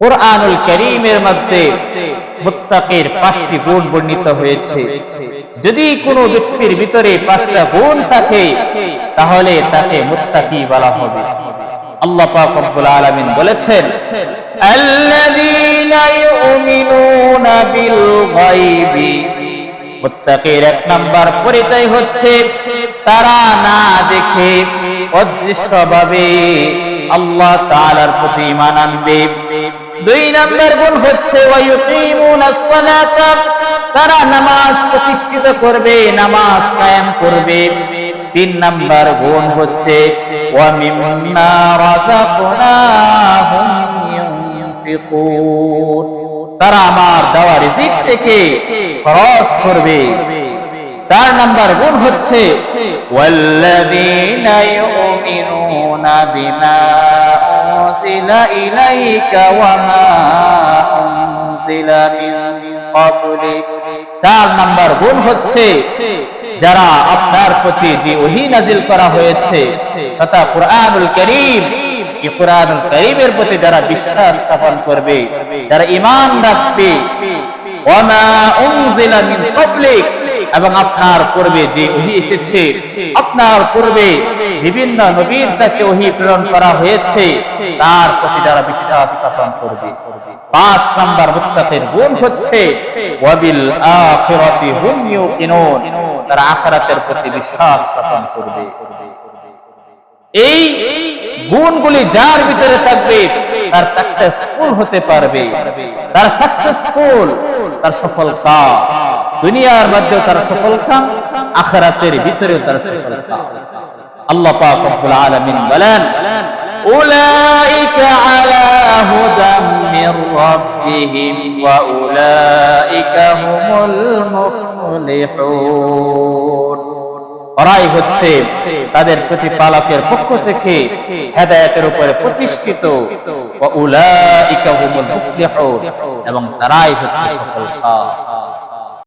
কোরআনুল করিমের মধ্যে মুত্তাকির পাঁচটি গুণ বর্ণিত হয়েছে। যদি কোনো ব্যক্তির ভিতরে পাঁচটা গুণ থাকে, তাহলে তাকে মুত্তাকি বলা হবে। আল্লাহ পাক রব্বুল আলামিন বলেছেন, আল্লাযীনা ইউমিনুনা বিল গায়বি। মুত্তাকির এক নাম্বার পরিচয় হচ্ছে, তারা না দেখে অদৃশ্যভাবে আল্লাহ তাআলার প্রতি ঈমান আনবে। দুই নাম্বার গুণ হচ্ছে তারা নামাজ প্রতিষ্ঠিত করবে, নামাজ কায়েম করবে। তিন নাম্বার গুণ হচ্ছে তারা আমার দেওয়া রিজিক থেকে খরচ করবে। চার নাম্বার গুণ হচ্ছে ওয়াল্লাযীনা ইলাইকা ওয়া মা উনজিলা মিন ক্বাবলিক চার নাম্বার গুণ হচ্ছে যারা আপনার প্রতি যে ওহী নাজিল করা হয়েছে। তথা কুরআনুল কারীম কুরআনুল কারীমের প্রতি যারা বিশ্বাস স্থাপন করবে, যারা ঈমান রাখবে। ওয়ামা উনজিলা মিন ক্বাবলিক এবং আপনার পূর্বে যে ওহী এসেছে, আপনার পূর্বে বিভিন্ন নবীর কাছে ওহী প্রেরণ করা হয়েছে, তার প্রতি যারা বিশ্বাস স্থাপন করবে। পাঁচ নাম্বার মুত্তাকির গুণ হচ্ছে, ওয়াবিল আখিরাতি হুম ইউকিনুন, তারা আখিরাতের প্রতি বিশ্বাস স্থাপন করবে। এই গুণগুলি যার ভিতরে থাকবে, তার সাকসেসফুল হতে পারবে। তার সাকসেসফুল তার সফলতা। দুনিয়ার মধ্যে তার সফলতা আখরাতের ভিতরে তার সফলতা আল্লাহ পাক রব্বুল আলামিন বলেন أولئك على هدى من ربهم وأولئك هم المفلحون ওরাই হচ্ছে তাদের প্রতিপালকের পক্ষ থেকে হেদায়েতের উপরে প্রতিষ্ঠিত ওয়া উলাইকা হুমুল মুফলিহুন এবং তারাই হচ্ছে সফলতা